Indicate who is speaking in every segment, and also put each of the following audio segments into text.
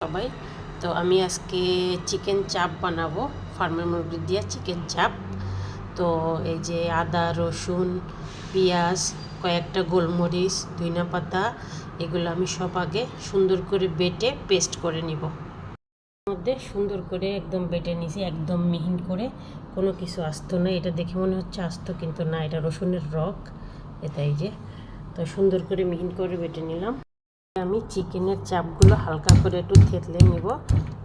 Speaker 1: সবাই। তো আমি আজকে চিকেন চাপ বানাবো ফার্মের মুরগি দিয়ে চিকেন চাপ তো এই যে আদা, রসুন, পেঁয়াজ, কয়েকটা গোলমরিচ ধইনা পাতা এগুলো আমি সব আগে সুন্দর করে বেটে পেস্ট করে নিব। মধ্যে সুন্দর করে একদম বেটে নিয়েছি, একদম মিহিন করে। কোনো কিছু আস্ত না, এটা দেখে মনে হচ্ছে আস্ত, কিন্তু না, এটা রসুনের রক। এটাই যে, তো সুন্দর করে মিহিন করে বেটে নিলাম। আমি চিকেনের চাপগুলো হালকা করে একটু থেতলে নিব,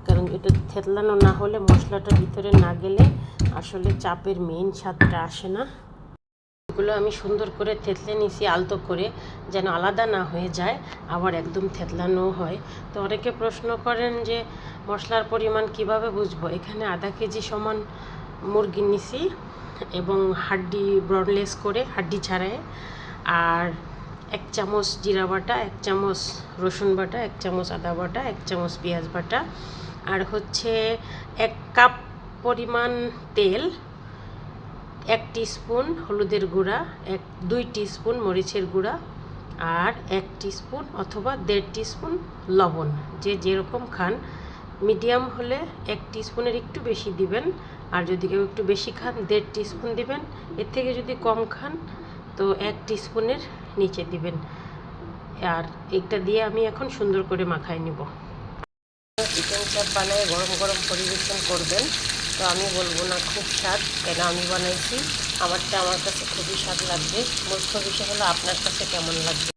Speaker 1: কারণ এটা থেতলানো না হলে মশলাটা ভিতরে না গেলে আসলে চাপের মেইন স্বাদটা আসে না। এগুলো আমি সুন্দর করে থেতলে নিছি আলতো করে, যেন আলাদা না হয়ে যায়, আবার একদম থেতলানো হয়। তো অনেকে প্রশ্ন করেন যে, মশলার পরিমাণ কীভাবে বুঝব? এখানে আধা কেজি সমান মুরগি নিছি এবং হাড্ডি ব্রনলেস করে, হাড্ডি ছাড়াই। আর এক চামচ জিরা বাটা, এক চামচ রসুন বাটা, এক চামচ আদা বাটা, এক চামচ পেঁয়াজ বাটা। আর হচ্ছে এক কাপ পরিমাণ তেল, এক স্পুন হলুদের গুঁড়া, এক, দুই স্পুন মরিচের গুঁড়া আর এক স্পুন অথবা দেড় স্পুন লবণ। যে যেরকম খান, মিডিয়াম হলে এক স্পুনের একটু বেশি দিবেন। আর যদি কেউ একটু বেশি খান, দেড় স্পুন দিবেন। এর থেকে যদি কম খান, তো এক স্পুনের নিচে দিবেন। আর এটা দিয়ে আমি এখন সুন্দর করে মাখায় নিব। চিকেন চাপ বানায় গরম গরম পরিবেশন করবেন। তো আমি বলব না খুব স্বাদ, কেন আমি বানাইছি, আমারটা আমার কাছে খুবই স্বাদ লাগবে। মুখ্য বিষয় হলো আপনার কাছে কেমন লাগবে?